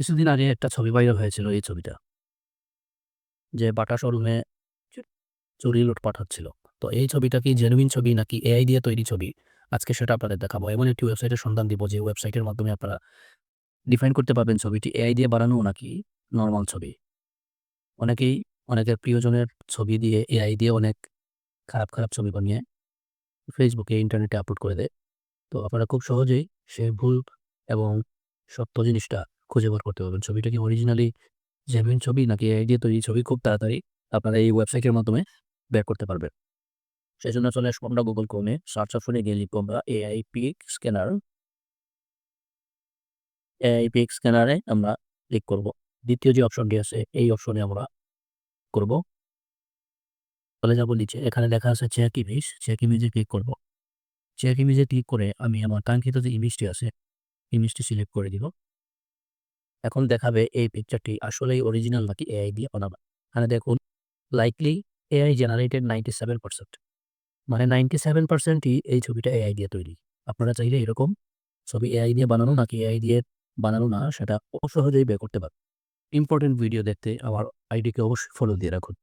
কিছুদিন আগে একটা ছবি ভাইরাল হয়েছিল এই ছবিটা। যে বাটা শোরুমে চুরি লুটপাট হচ্ছিল। তো এই ছবিটা কি জেনুইন ছবি নাকি এআই দিয়ে তৈরি ছবি? আজকে সেটা আপনাদের দেখাবো। এমন একটি ওয়েবসাইটের সন্ধান দিব যে ওয়েবসাইটের মাধ্যমে আপনারা ডিফাইন করতে পারবেন ছবিটি এআই দিয়ে বানানো নাকি নর্মাল ছবি। অনেকেই অনেকের প্রিয়জনের ছবি দিয়ে এআই দিয়ে অনেক খারাপ, খারাপ ছবি বানিয়ে ফেসবুকে, ইন্টারনেটে আপলোড করে দেয়। তো আপনারা খুব সহজেই সে ভুল এবং সত্য জিনিসটা খুঁজে বার করতে পারবেন। ছবিটা কি অরিজিনালি জেনুইন ছবি নাকি এআই দিয়ে তৈরি ছবি খুব তাড়াতাড়ি আপনারা এই ওয়েবসাইটের মাধ্যমে বের করতে পারবেন। সেজন্য চলে আসব আমরা Chrome এ সার্চ অপশনে গিয়ে লিখব আমরা AI pic scanner. AI pic স্ক্যানারে আমরা ক্লিক করব। দ্বিতীয় যে অপশনটি আছে এই অপশনে আমরা করব। চলে যাব নিচে এখানে লেখা আছে চেক ইমেজ, চেক ইমেজে ক্লিক করব। চেক ইমেজে ক্লিক করে আমি আমার কাঙ্ক্ষিত যে ইমেজটি আছে ইমেজটি সিলেক্ট করে দিব। এখন দেখাবে এই পিকচারটি আসলেই অরিজিনাল নাকি এআই দিয়ে বানাবা এখানে দেখুন লাইকলি এআই জেনারেটেড 97% মানে নাইনটি সেভেন পার্সেন্টই এই ছবিটা এআই দিয়ে তৈরি। আপনারা চাইলে এরকম ছবি এআই দিয়ে বানানো নাকি এআই দিয়ে বানানো না, সেটা অসহজেই সহজেই বের করতে পারবেন। ইম্পর্টেন্ট ভিডিও দেখতে আমার আইডিকে অবশ্যই ফলো দিয়ে রাখুন।